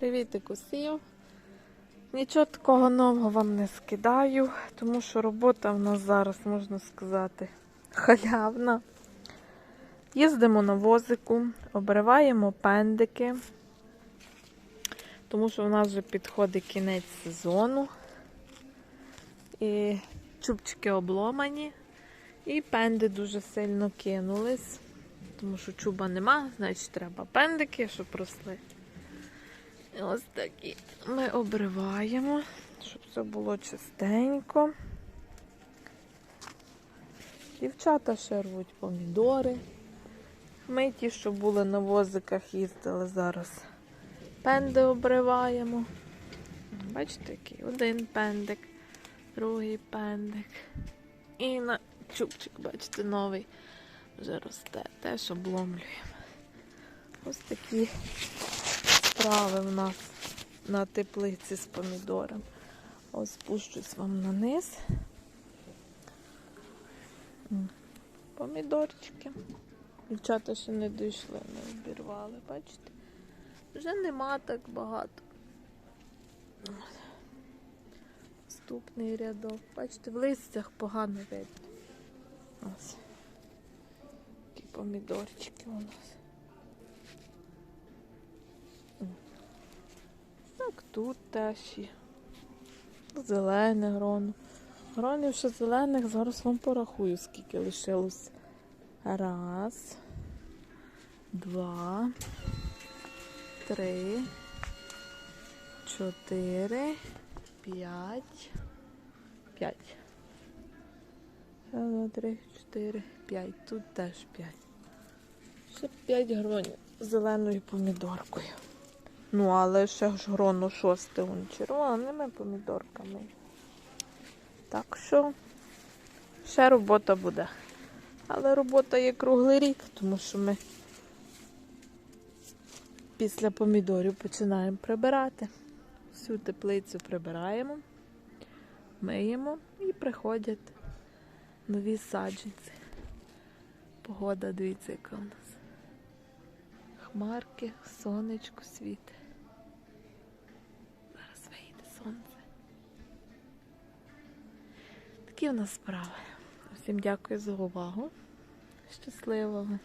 Привіт, усім. Нічого такого нового вам не скидаю, тому що робота в нас зараз, можна сказати, халявна. Їздимо на возику, обриваємо пендики, тому що в нас вже підходить кінець сезону. І чубчики обломані, і пенди дуже сильно кинулись, тому що чуба нема, значить треба пендики, щоб росли. Ось такі ми обриваємо, щоб все було чистенько. Дівчата ще рвуть помідори. Ми ті, що були на возиках, їздили зараз. Пенди обриваємо. Бачите, який один пендик, другий пендик. І на чубчик, бачите, новий вже росте. Теж обломлюємо. Ось такі справи в нас на теплиці з помідором. Ось спущусь вам на низ. Помідорчики. Дівчата ще не дійшли, не обірвали, бачите? Вже нема так багато. Наступний рядок. Бачите, в листях погано видно. Ось. Такі помідорчики у нас. Так, тут теж є. Зелене гроно. Гронів ще зелених, зараз вам порахую, скільки лишилось. Раз, два, три, чотири, п'ять. П'ять. Раз, три, чотири, п'ять. Тут теж п'ять. Ще п'ять гронів зеленою помідоркою. Ну, але ще ж гроно шосте вон червоними помідорками. Так що ще робота буде. Але робота є круглий рік, тому що ми після помідорів починаємо прибирати. Всю теплицю прибираємо, миємо і приходять нові саджанці. Погода, дивіться, яка у нас. Хмарки, сонечко світе. Зараз вийде сонце. Такі в нас справи. Всім дякую за увагу. Щасливого!